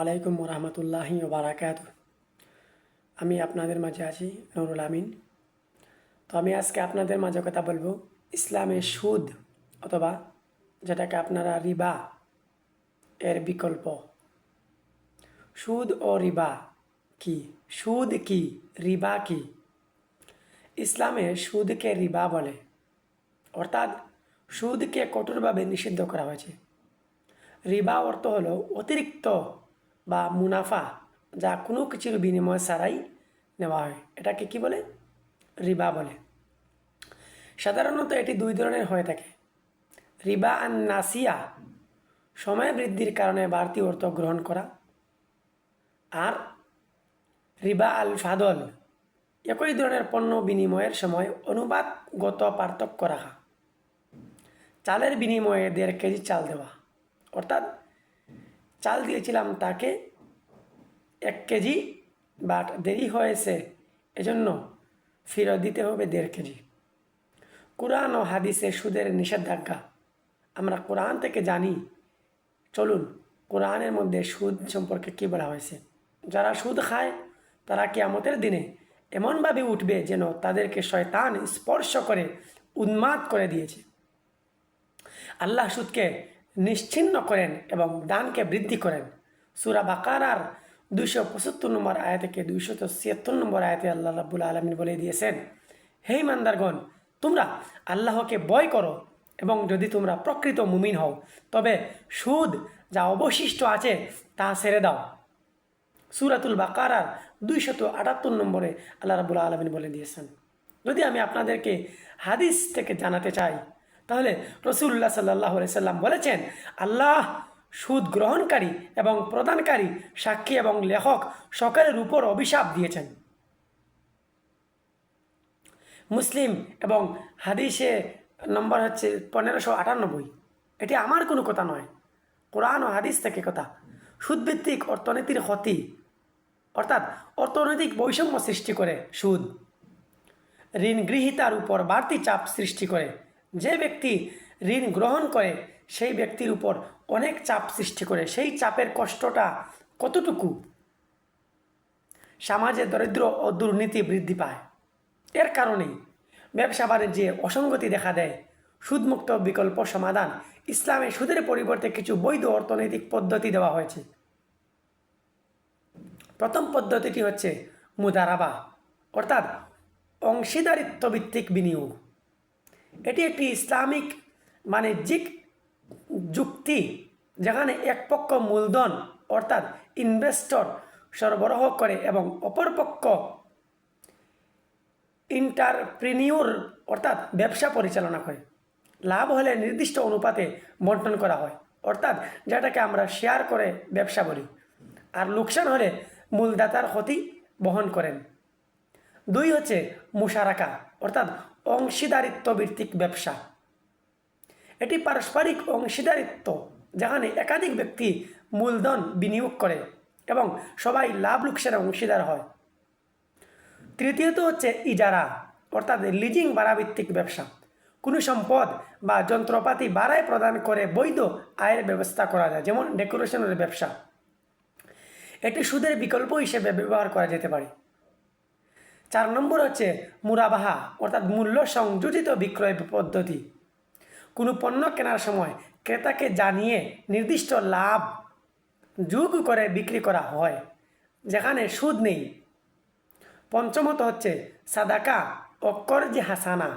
আলাইকুম রহমতুল্লাহি বারাকাত আমি আপনাদের মাঝে আছি নুরুল আমিন। তো আমি আজকে আপনাদের মাঝে কথা বলব ইসলামে সুদ অথবা যেটাকে আপনারা রিবা এর বিকল্প। সুদ ও রিবা কি? সুদ কি? রিবা কি? ইসলামে সুদকে রিবা বলে। অর্থাৎ সুদকে কঠোরভাবে নিষিদ্ধ করা হয়েছে। রিবা অর্থ হলো অতিরিক্ত বা মুনাফা, যা কোনো কিছুর বিনিময় ছাড়াই নেওয়া হয়। এটাকে কি বলে? রিবা বলে। সাধারণত এটি দুই ধরনের হয়ে থাকে। রিবা আন নাসিয়া, সময় বৃদ্ধির কারণে বাড়তি অর্থ গ্রহণ করা, আর রিবা আল ফাদল, একই ধরনের পণ্য বিনিময়ের সময় অনুবাদগত পার্থক্য রাখা। চালের বিনিময়ে দেড় কেজি চাল দেওয়া, অর্থাৎ চাল দিয়েছিলাম তাকে এক কেজি, বাট দেরি হয়েছে। এজন্য ফেরত দিতে হবে দেড় কেজি। কোরআন ও হাদিসে সুদের নিষেধাজ্ঞা। আমরা কোরআন থেকে জানি। চলুন কোরআনের মধ্যে সুদ সম্পর্কে কী বলা হয়েছে? যারা সুদ খায়, তারা কেয়ামতের দিনে এমনভাবে উঠবে যেন তাদেরকে শয়তান স্পর্শ করে, উন্মাদ করে দিয়েছে। আল্লাহ সুদকে নিশ্চিন্ন করেন এবং দানকে বৃদ্ধি করেন। সুরা বাকারার দুইশো পঁচাত্তর নম্বর আয় থেকে দুইশো ছিয়াত্তর নম্বর আয়তে আল্লাহ রাবুল আলমিন বলে দিয়েছেন, হে মান্দারগণ তোমরা আল্লাহকে বয় করো এবং যদি তোমরা প্রকৃত মুমিন হও, তবে সুদ যা অবশিষ্ট আছে তা ছেড়ে দাও। সুরাতুল বাকারার দুইশত আটাত্তর নম্বরে আল্লাহ রাবুল আলমিন বলে দিয়েছেন। যদি আমি আপনাদেরকে হাদিস থেকে জানাতে চাই তাহলে রসুল্লাহ সাল্লাহ সাল্লাম বলেছেন, আল্লাহ সুদ গ্রহণকারী এবং প্রদানকারী, সাক্ষী এবং লেখক সকলের উপর অভিশাপ দিয়েছেন। মুসলিম এবং হাদিসে নম্বর হচ্ছে পনেরোশো আটানব্বই। এটি আমার কোনো কথা নয়। কোরআন ও হাদিস থেকে কথা। সুদভিত্তিক অর্থনীতির ক্ষতি, অর্থাৎ অর্থনৈতিক বৈষম্য সৃষ্টি করে সুদ। ঋণ গৃহীতার উপর বাড়তি চাপ সৃষ্টি করে যে ব্যক্তি ঋণ গ্রহণ করে, সেই ব্যক্তির উপর অনেক চাপ সৃষ্টি করে। সেই চাপের কষ্টটা কতটুকু? সমাজে দরিদ্র ও দুর্নীতি বৃদ্ধি পায়। এর কারণেই ব্যবসা বাণিজ্যে অসঙ্গতি দেখা দেয়। সুদমুক্ত বিকল্প সমাধান। ইসলামে সুদের পরিবর্তে কিছু বৈধ অর্থনৈতিক পদ্ধতি দেওয়া হয়েছে। প্রথম পদ্ধতিটি হচ্ছে মুদারাবা, অর্থাৎ অংশীদারিত্ব ভিত্তিক বিনিয়োগ। এটি একটি ইসলামিক বাণিজ্যিক যুক্তি যেখানে এক পক্ষ মূলধন অর্থাৎ ইনভেস্টর সরবরাহ করে এবং অপর পক্ষ ইন্টারপ্রিনিউর অর্থাৎ ব্যবসা পরিচালনা করে। লাভ হলে নির্দিষ্ট অনুপাতে বন্টন করা হয়, অর্থাৎ যেটাকে আমরা শেয়ার করে ব্যবসা বলি। আর লোকসান হলে মূলদাতার ক্ষতি বহন করেন। দুই হচ্ছে মুশারাকা, অর্থাৎ অংশীদারিত্ব ভিত্তিক ব্যবসা। এটি পারস্পরিক অংশীদারিত্ব, যেখানে একাধিক ব্যক্তি মূলধন বিনিয়োগ করে এবং সবাই লাভ লোকসানের অংশীদার হয়। তৃতীয়ত হচ্ছে ইজারা, অর্থাৎ লিজিং ভাড়াভিত্তিক ব্যবসা। কোনো সম্পদ বা যন্ত্রপাতি ভাড়ায় প্রদান করে বৈধ আয়ের ব্যবস্থা করা যায়, যেমন ডেকোরেশনের ব্যবসা। এটি সুদের বিকল্প হিসেবে ব্যবহার করা যেতে পারে। চার নম্বর হচ্ছে মুরাবাহা, অর্থাৎ মূল্য সংযোজিত বিক্রয় পদ্ধতি। কোনো পণ্য কেনার সময় ক্রেতাকে জানিয়ে নির্দিষ্ট লাভ যোগ করে বিক্রি করা হয়, যেখানে সুদ নেই। পঞ্চমত হচ্ছে সাদাকা ও কর্জে হাসানা।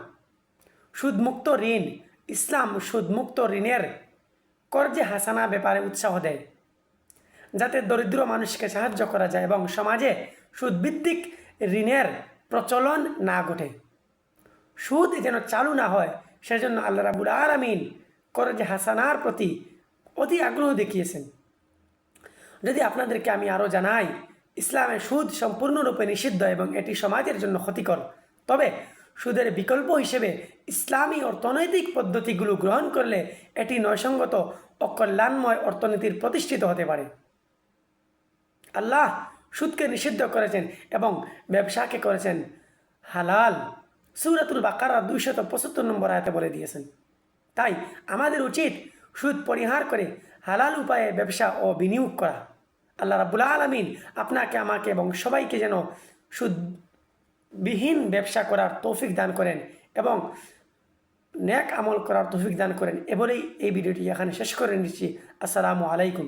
সুদমুক্ত ঋণ, ইসলাম সুদমুক্ত ঋণের কর্জে হাসানা ব্যাপারে উৎসাহ দেয়, যাতে দরিদ্র মানুষকে সাহায্য করা যায় এবং সমাজে সুদভিত্তিক ঋণের প্রচলন না ঘটে। সুদ যেন চালু না হয়, সেজন্য আল্লাহ রাবুল আলমিন করজে হাসানার প্রতি অতি আগ্রহ দেখিয়েছেন। যদি আপনাদেরকে আমি আরও জানাই, ইসলামে সুদ সম্পূর্ণরূপে নিষিদ্ধ এবং এটি সমাজের জন্য ক্ষতিকর, তবে সুদের বিকল্প হিসেবে ইসলামী অর্থনৈতিক পদ্ধতিগুলো গ্রহণ করলে এটি নয়সঙ্গত ও কল্যাণময় অর্থনীতির প্রতিষ্ঠিত হতে পারে। আল্লাহ সুদকে নিষিদ্ধ করেছেন এবং ব্যবসাকে করেছেন হালাল। সুরাতুল বাকারা দুইশত পঁচাত্তর নম্বর আয়তে বলে দিয়েছেন। তাই আমাদের উচিত সুদ পরিহার করে হালাল উপায়ে ব্যবসা ও বিনিয়োগ করা। আল্লাহ রাবুল আলমিন আপনাকে, আমাকে এবং সবাইকে যেন সুদবিহীন ব্যবসা করার তৌফিক দান করেন এবং ন্যাক আমল করার তৌফিক দান করেন। এ বলেই এই ভিডিওটি এখানে শেষ করে নিচ্ছি। আসসালামু আলাইকুম।